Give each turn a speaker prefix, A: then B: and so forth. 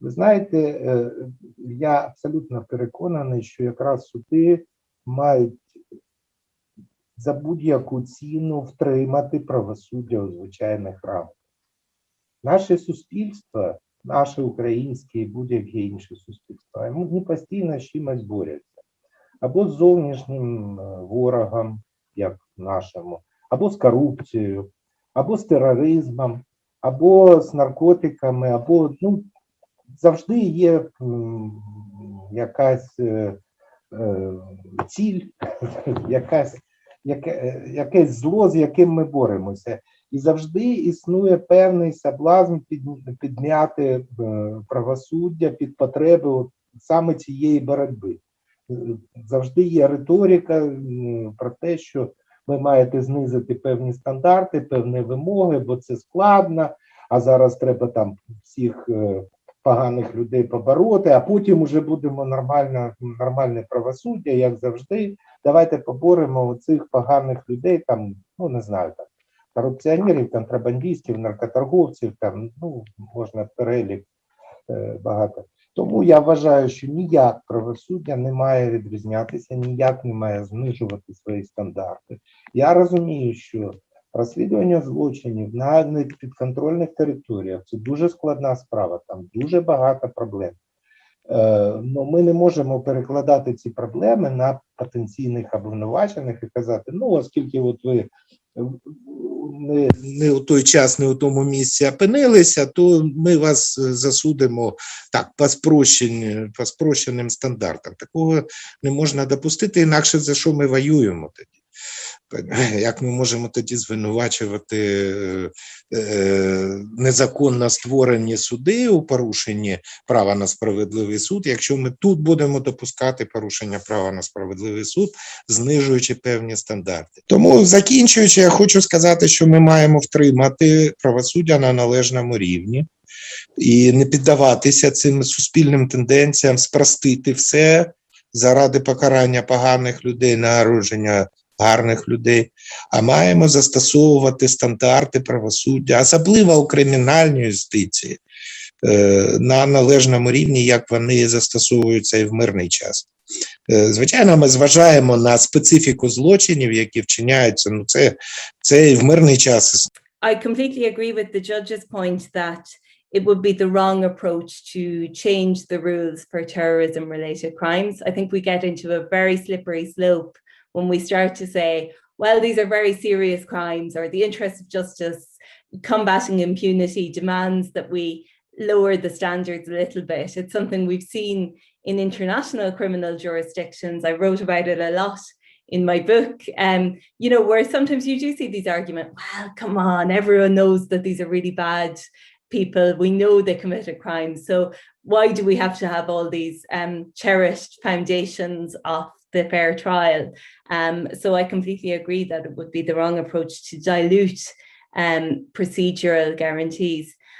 A: Ви знаєте, е, я абсолютно переконаний, що якраз суди мають за будь-яку ціну втримати правосуддя у звичайних рамках. Наше суспільство, наше українське і будь-яке інше суспільство, вони постійно з чимось борються. Або з зовнішнім е, ворогом, як нашому, або з корупцією, або з тероризмом, або з наркотиками, або ну, завжди є якась е, е, ціль, якась, е, якесь зло, з яким ми боремося. І завжди існує певний соблазн під, підняти правосуддя під потреби от саме цієї боротьби. Завжди є риторика про те, що ви маєте знизити певні стандарти, певні вимоги, бо це складно, а зараз треба там всіх поганих людей побороти, а потім уже будемо нормально, нормальне правосуддя, як завжди. Давайте поборемо цих поганих людей, там, ну не знаю, там, корупціонерів, контрабандистів, наркоторговців, там, ну, можна перелік е, багато. Тому я вважаю, що ніяк правосуддя не має відрізнятися, ніяк не має знижувати свої стандарти. Я розумію, що розслідування злочинів на непідконтрольних територіях це дуже складна справа, там дуже багато проблем. Е, ну, ми не можемо перекладати ці проблеми на потенційних обвинувачених і казати: ну, оскільки от ви не, не у той час, не у тому місці опинилися, то ми вас е, засудимо так по спрощенню, по спрощеним стандартам. Такого не можна допустити, інакше за що ми воюємо тоді. Як ми можемо тоді звинувачувати е, е, незаконно створені суди у порушенні права на справедливий суд, якщо ми тут будемо допускати порушення права на справедливий суд, знижуючи певні стандарти? Тому закінчуючи, я хочу сказати, що ми маємо втримати правосуддя на належному рівні і не піддаватися цим суспільним тенденціям, спростити все заради покарання поганих людей, народження гарних людей, а маємо застосовувати стандарти правосуддя, особливо у кримінальній юстиції, е, на належному рівні, як вони застосовуються і в мирний час. Е, Звичайно, ми зважаємо на специфіку злочинів, які вчиняються. Ну, це, це і в мирний час
B: I completely agree with the judge's point that it would be the wrong approach to change the rules for terrorism related crimes. I think we get into a very slippery slope when we start to say, well, these are very serious crimes, or the interest of justice combating impunity demands that we lower the standards a little bit. It's something we've seen in international criminal jurisdictions. I wrote about it a lot in my book, um, you know, where sometimes you do see these arguments, well, come on, everyone knows that these are really bad people. We know they committed crimes. So why do we have to have all these um, cherished foundations of the fair trial? Um, so I completely agree that it would be the wrong approach to dilute um, procedural guarantees.